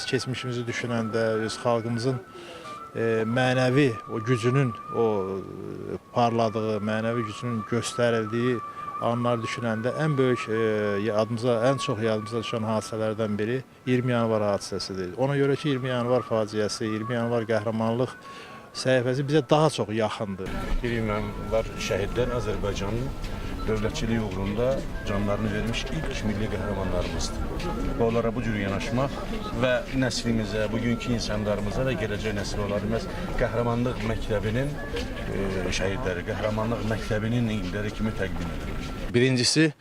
biz keçmişimizi düşünəndə, öz xalqımızın e, mənəvi o gücünün, o e, parladığı, mənəvi gücünün göstərildiyi anlar düşünəndə ən böyük e, yadımıza, ən çox yadımıza düşən hadisələrdən biri 20 yanvar hadisəsidir. Ona görə ki 20 yanvar faciəsi, 20 yanvar qəhrəmanlıq səhifəsi bizə daha çox yaxındır. Bir var şəhidlər Azərbaycanın dövlətçiliyi uğrunda canlarını vermiş ilk milli qəhrəmanlarımızdır. Və onlara bu cür yanaşmaq və nəslimizə, bugünkü insanlarımıza və gələcək nəsil olaraq məhz qəhrəmanlıq məktəbinin e, şəhidləri, qəhrəmanlıq məktəbinin illəri kimi təqdim edilir. Birincisi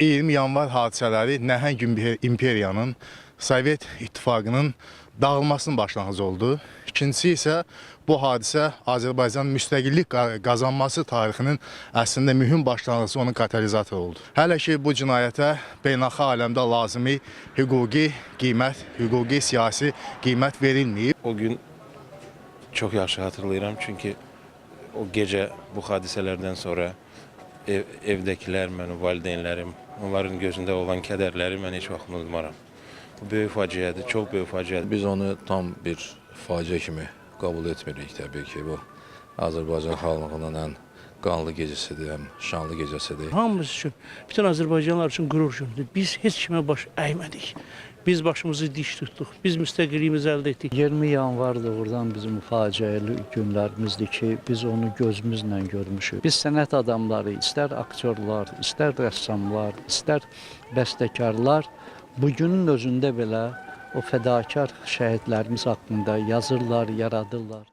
20 yanvar hadisələri nəhəng imper- imperiyanın Sovet İttifaqının dağılmasının başlanğıcı oldu. İkincisi isə bu hadisə Azərbaycan müstəqillik qa- qazanması tarixinin əslində mühüm başlanğıcı, onun katalizatoru oldu. Hələ ki bu cinayətə beynəlxalq aləmdə lazımi hüquqi qiymət, hüquqi siyasi qiymət verilməyib. O gün çok yaxşı hatırlayıram çünkü o gece bu hadiselerden sonra ev, evdekiler, mənim valideynlərim, onların gözündə olan kədərləri mən heç vaxt unutmaram. Bu böyük faciədir, çox böyük faciədir. Biz onu tam bir faciə kimi qəbul etmirik təbii ki. Bu Azərbaycan xalqının ən qanlı gecəsidir, ən şanlı gecəsidir. Hamımız üçün, bütün Azərbaycanlılar üçün qürur gündür. Biz heç kimə baş əymədik. Biz başımızı diş tutduq. Biz müstəqilliyimizi əldə etdik. 20 yanvar doğrudan bizim faciəli günlərimizdir ki, biz onu gözümüzlə görmüşük. Biz sənət adamları, istər aktyorlar, istər rəssamlar, istər bəstəkarlar bugünün özündə belə o fədakar şəhidlərimiz haqqında yazırlar, yaradırlar.